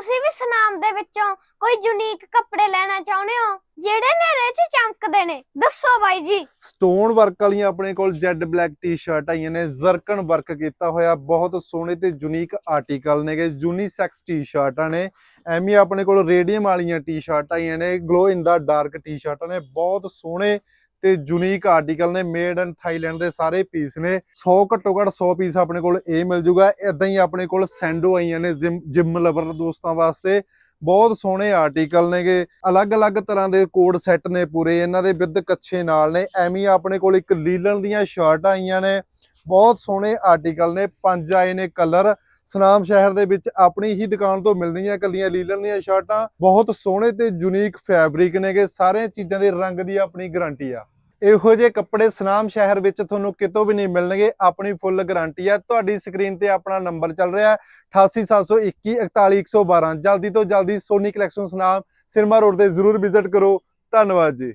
ਤੁਸੀਂ ਵੀ ਸਨਾਮ ਦੇ ਵਿੱਚੋਂ ਕੋਈ ਯੂਨੀਕ ਕੱਪੜੇ ਲੈਣਾ ਚਾਹੁੰਦੇ ਹੋ? ਜਿਹੜੇ ਨੇਰੇ 'ਚ ਚਮਕਦੇ ਨੇ। ਦੱਸੋ ਬਾਈ ਜੀ। ਸਟੋਨ ਵਰਕ ਵਾਲੀਆਂ ਆਪਣੇ ਕੋਲ ਜੈਡ ਬਲੈਕ ਟੀ-ਸ਼ਰਟ ਆਈਆਂ ਨੇ। ਜ਼ਰਕਨ ਵਰਕ ਕੀਤਾ ਹੋਇਆ। ਬਹੁਤ ਸੋਹਣੇ ਤੇ ਯੂਨੀਕ ਆਰਟੀਕਲ ਨੇਗੇ। ਯੂਨੀਸੈਕਸ ਟੀ-ਸ਼ਰਟਾਂ ਨੇ। ਐਵੇਂ ਆਪਣੇ ਕੋਲ ਰੇਡੀਅਮ ਵਾਲੀਆਂ ਟੀ-ਸ਼ਰਟ ਆਈਆਂ ਨੇ। ਗਲੋ ਇਨ ਦਾ ਡਾਰਕ ਟੀ-ਸ਼ਰਟਾਂ ਨੇ। ਬਹੁਤ ਸੋਹਣੇ ਤੇ ਯੂਨੀਕ ਆਰਟੀਕਲ ਨੇ ਮੇਡ ਇਨ ਥਾਈਲੈਂਡ ਦੇ ਸਾਰੇ ਪੀਸ ਨੇ। 100 ਘੱਟੋ ਘੱਟ 100 ਪੀਸ ਆਪਣੇ ਕੋਲ ਇਹ ਮਿਲ ਜੂਗਾ। ਇਦਾਂ ਹੀ ਆਪਣੇ ਕੋਲ ਸੈਂਡੋ ਆਈਆਂ ਨੇ ਜਿਮ ਲਵਰ ਦੋਸਤਾਂ ਵਾਸਤੇ। ਬਹੁਤ ਸੋਹਣੇ ਆਰਟੀਕਲ ਨੇਗੇ। ਅਲੱਗ-ਅਲੱਗ ਤਰ੍ਹਾਂ ਦੇ ਕੋਡ ਸੈੱਟ ਨੇ ਪੂਰੇ। ਇਹਨਾਂ ਦੇ ਵਿਦ ਕੱਛੇ ਨਾਲ ਨੇ। ਐਵੇਂ ਆਪਣੇ ਕੋਲ ਇੱਕ ਲੀਲਨ ਦੀਆਂ ਸ਼ਰਟਾਂ ਆਈਆਂ ਨੇ। ਬਹੁਤ ਸੋਹਣੇ ਆਰਟੀਕਲ ਨੇ। ਪੰਜ ਆਏ ਨੇ ਕਲਰ ਸਨਾਮ ਸ਼ਹਿਰ ਦੇ ਵਿੱਚ ਆਪਣੀ ਹੀ ਦੁਕਾਨ ਤੋਂ ਮਿਲਣੀਆਂ ਕੱਲੀਆਂ ਲੀਲਨ ਦੀਆਂ ਸ਼ਰਟਾਂ ਬਹੁਤ ਸੋਹਣੇ ਤੇ ਯੂਨੀਕ ਫੈਬਰਿਕ ਨੇਗੇ। ਸਾਰੀਆਂ ਚੀਜ਼ਾਂ ਦੇ ਰੰਗ ਦੀ ਆਪਣੀ ਗਾਰੰਟੀ ਆ। ਇਹੋ ਜਿਹੇ ਕੱਪੜੇ ਸਨਾਮ ਸ਼ਹਿਰ ਵਿੱਚ ਤੁਹਾਨੂੰ ਕਿਤੋਂ ਵੀ ਨਹੀਂ ਮਿਲਣਗੇ, ਆਪਣੀ ਫੁੱਲ ਗਾਰੰਟੀ ਹੈ ਤੁਹਾਡੀ ਸਕਰੀਨ ਤੇ ਆਪਣਾ ਨੰਬਰ ਚੱਲ ਰਿਹਾ ਹੈ 88721 41112 ਜਲਦੀ ਤੋਂ ਜਲਦੀ ਸੋਨੀ ਕਲੈਕਸ਼ਨ ਸਨਾਮ ਸਿਰਮਾ ਰੋਡ ਤੇ ਜ਼ਰੂਰ ਵਿਜ਼ਿਟ ਕਰੋ। ਧੰਨਵਾਦ ਜੀ।